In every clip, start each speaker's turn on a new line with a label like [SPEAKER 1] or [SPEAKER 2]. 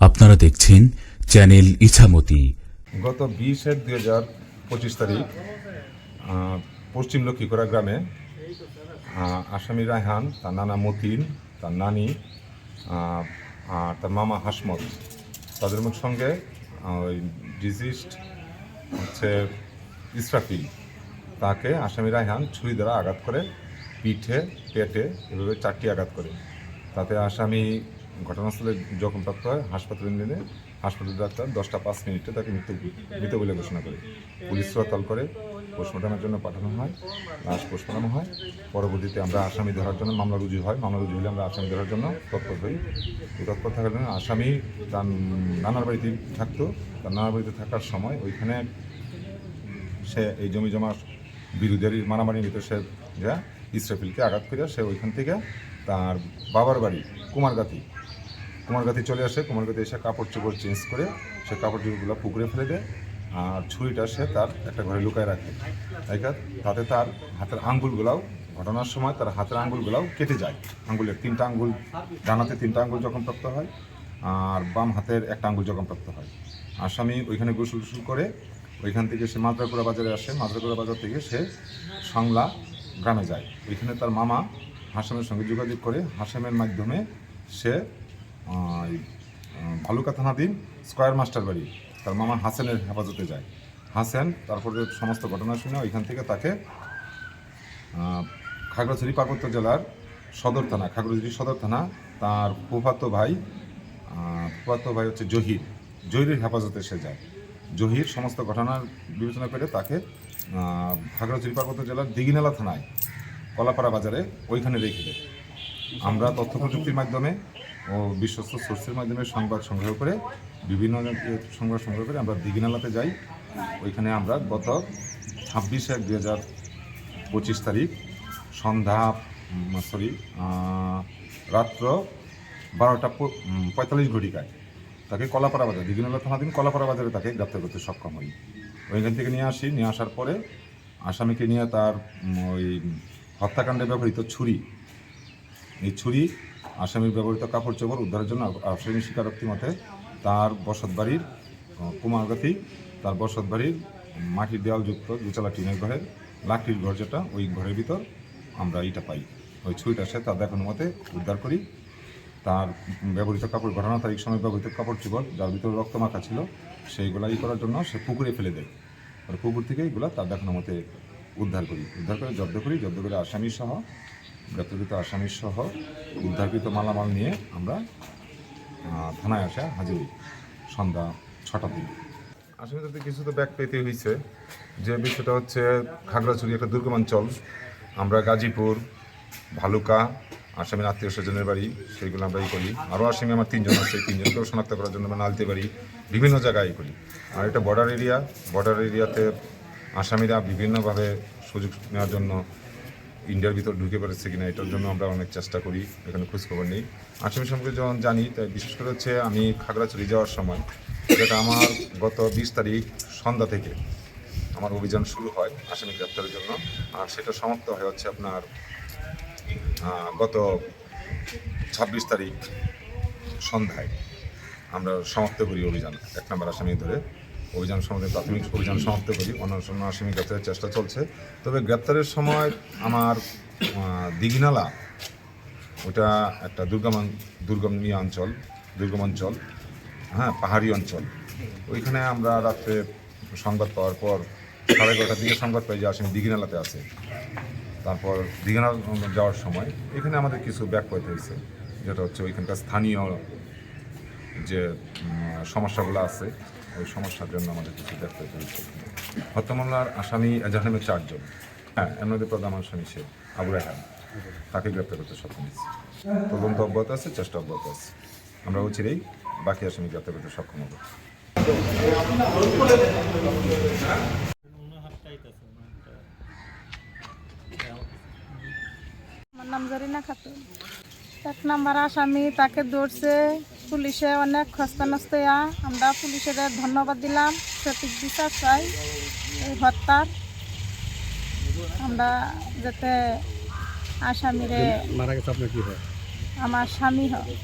[SPEAKER 1] আপনারা দেখছেন চ্যানেল ইছামতি।
[SPEAKER 2] গত বিশ এক দুই হাজার পঁচিশ তারিখ পশ্চিম লক্ষ্মীকোড়া গ্রামে আসামি রায়হান, তার নানা মতিন, তার নানি আর তার মামা হাসমত। তাদের সঙ্গে ওই ডিজিস্ট হচ্ছে ইসরাফিল। তাকে আসামি রায়হান ছুরি দ্বারা আঘাত করে, পিঠে, পেটে এভাবে চারটি আঘাত করে। তাতে আসামি ঘটনাস্থলে জখমপ্রাপ্ত হয় হাসপাতালে নিলে হাসপাতাল ডাক্তার দশটা পাঁচ মিনিটে তাকে মৃত মৃত বলে ঘোষণা করে। পুলিশ হরতাল করে পোস্টমর্টমের জন্য পাঠানো হয়, লাশ পোস্টমর্টম হয়। পরবর্তীতে আমরা আসামি ধরার জন্য মামলা রুজু হয়। মামলা রুজু হলে আমরা আসামি ধরার জন্য তৎপর হই। তৎপর থাকার জন্য আসামি তার নানার বাড়িতে থাকতো। তার নানার বাড়িতে থাকার সময় ওইখানে সে এই জমি জমা বিরোধের মারামারির ভিতরে সে যা ইসরাফিলকে আঘাত করে সে ওইখান থেকে তার বাবার বাড়ি কুমারগাতি কুমারগাতি চলে আসে কুমারগাতি এসে কাপড় চোপড় চেঞ্জ করে সে কাপড় চোপড়গুলো পুকুরে ফেলে দেয় আর ছুরিটা সে তার একটা ঘরে লুকায় রাখে। তাইকার তাতে তার হাতের আঙ্গুলগুলাও, ঘটনার সময় তার হাতের আঙ্গুলগুলাও কেটে যায়। আঙ্গুলের তিনটা আঙ্গুল, ডানাতে তিনটা আঙ্গুল যখন প্রাপ্ত হয় আর বাম হাতের একটা আঙ্গুল যখন প্রাপ্ত হয়। আসামি ওইখানে গোসল টুসুল করে ওইখান থেকে সে মাদ্রাকুড়া বাজারে আসে। মাদ্রাকুড়া বাজার থেকে সে সংলা গ্রামে যায়। ওইখানে তার মামা হাসামের সঙ্গে যোগাযোগ করে হাসামের মাধ্যমে সে ভালুকা থানাধীন স্কয়ার মাস্টার বাড়ি। তার মামা হাসেনের হেফাজতে যায়। হাসেন তারপরে সমস্ত ঘটনা শুনে ওইখান থেকে তাকে খাগড়াছড়ি পার্বত্য জেলার সদর থানা, খাগড়াছড়ি সদর থানা, তার ফুফাতো ভাই ফুফাতো ভাই হচ্ছে জহির। জহিরের হেফাজতে সে যায়। জহির সমস্ত ঘটনার বিবেচনা করে তাকে খাগড়াছড়ি পার্বত্য জেলার দিঘিনালা থানায়, কলাপাড়া বাজারে ওইখানে রেখে দেয়। আমরা তথ্য প্রযুক্তির মাধ্যমে ও বিশ্বস্ত সোর্সের মাধ্যমে সংবাদ সংগ্রহ করে, বিভিন্ন সংবাদ সংগ্রহ করে আমরা দিঘিনালাতে যাই। ওইখানে আমরা গত ছাব্বিশ এক দুই হাজার পঁচিশ তারিখ সন্ধ্যা সরি রাত্র বারোটা পঁয়তাল্লিশ ঘটিকায় তাকে কলাপাড়া বাজার, দিঘিনালা থানাধীন কলাপাড়া বাজারে তাকে গ্রেপ্তার করতে সক্ষম হই। ওইখান থেকে নিয়ে আসি, নিয়ে আসার পরে আসামিকে নিয়ে তার ওই হত্যাকাণ্ডে ব্যবহৃত ছুরি এই ছুরি আসামির ব্যবহৃত কাপড় চোপড় উদ্ধারের জন্য আসামি স্বীকারোক্তি মতে তার বসত বাড়ির কুমারগাতি, তার বসত বাড়ির মাটির দেওয়ালযুক্ত দুচালা টিনের ঘরের লাকড়ির ঘর যেটা, ওই ঘরের ভিতর আমরা এইটা পাই। ওই ছুরিটা সে তার দেখানো মতে উদ্ধার করি। তার ব্যবহৃত কাপড় ঘটনা তারিখ সময় ব্যবহৃত কাপড় চোপড় যার ভিতরে রক্ত মাখা ছিল সেইগুলা ই করার জন্য সে পুকুরে ফেলে দেয়। আর পুকুর থেকে এইগুলা তার দেখানো মতে উদ্ধার করি। উদ্ধার করে জব্দ করি। জব্দ করে আসামি সহ গ্রেপ্তারকৃত আসামি সহ উদ্ধারকৃত মালামাল নিয়ে আমরা থানায় আসা হাজির হই সন্ধ্যা ছটার দিকে। আসামিদের কিছু তো ব্যাগ পেতে হয়েছে যে বিষয়টা হচ্ছে খাগড়াছড়ি একটা দুর্গমাঞ্চল আমরা গাজীপুর, ভালুকা, আসামির আত্মীয় স্বজনের বাড়ি, সেইগুলো আমরা ই করি। আরও আসামি আমার তিনজন আছে তিনজনকেও শনাক্ত করার জন্য আমরা নালতে পারি। বিভিন্ন জায়গায় করি। আর এটা বর্ডার এরিয়া বর্ডার এরিয়াতে আসামিরা বিভিন্নভাবে সুযোগ নেওয়ার জন্য ইন্ডিয়ার ভিতর ঢুকে পড়েছে কিনা এটার জন্য আমরা অনেক চেষ্টা করি, এখানে খোঁজখবর নেই। আসামি সম্পর্কে যখন জানি, তাই বিশেষ করে হচ্ছে আমি খাগড়াছড়ি যাওয়ার সময়, যেটা আমার গত বিশ তারিখ সন্ধ্যা থেকে আমার অভিযান শুরু হয় আসামি গ্রেপ্তারের জন্য। আর সেটা সমাপ্ত হয় হচ্ছে আপনার গত ছাব্বিশ তারিখ সন্ধ্যায়। আমরা সমাপ্ত করি অভিযান এক নম্বর আসামি ধরে। অভিযান সম্বন্ধে প্রাথমিক অভিযান সমাপ্ত করি। অন্য আসামি গ্রেপ্তারের চেষ্টা চলছে। তবে গ্রেপ্তারের সময় আমার দিঘিনালা, ওটা একটা দুর্গম দুর্গম অঞ্চল দুর্গম অঞ্চল হ্যাঁ পাহাড়ি অঞ্চল। ওইখানে আমরা রাত্রে সংবাদ পাওয়ার পর সাড়ে এগারোটার দিকে সংবাদ পাই যে আসামি দিঘিনালাতে আছে। তারপর দীঘানা যাওয়ার সময় এখানে আমাদের কিছু ব্যাক করতে হয়েছে যেটা হচ্ছে ওইখানকার স্থানীয় যে সমস্যাগুলো আছে। ওই সমস্যার জন্য আমাদের কিছু করতে হয়েছে হত্যা আসামি এজাহানের চারজন। হ্যাঁ এর প্রধান আসামি সে আবু রেহান তাকে গ্রেপ্তার করতে সক্ষম হয়েছে তদন্ত অব্যাহত আছে, চেষ্টা অব্যাহত আছে। আমরা অচিরেই বাকি আসামি গ্রেপ্তার করতে সক্ষম হব।
[SPEAKER 3] আমার নাম জরিনা খাতুন। এক নাম্বার আসামি তাকে ধরছে পুলিশে অনেক খস্তানস্তয়া। আমরা পুলিশের ধন্যবাদ দিলাম। সঠিক বিচার চাই এই হত্যার। আমরা যাতে আসামিরে
[SPEAKER 4] মারা গেছে আপনার কি হয়?
[SPEAKER 3] আমার স্বামী হয়।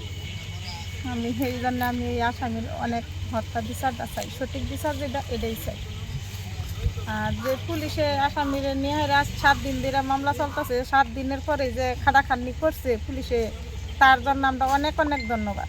[SPEAKER 3] আমি সেই জন্য আমি এই আসামির অনেক হত্যা বিচারটা চাই। সঠিক বিচার যেটা এটাই চাই। আর যে পুলিশে আসামিরে নিয়ে আজ সাত দিন ধরে মামলা চলতেছে সাত দিনের পরে যে খাটাখাটনি করছে পুলিশে তার জন্য আমরা অনেক অনেক ধন্যবাদ।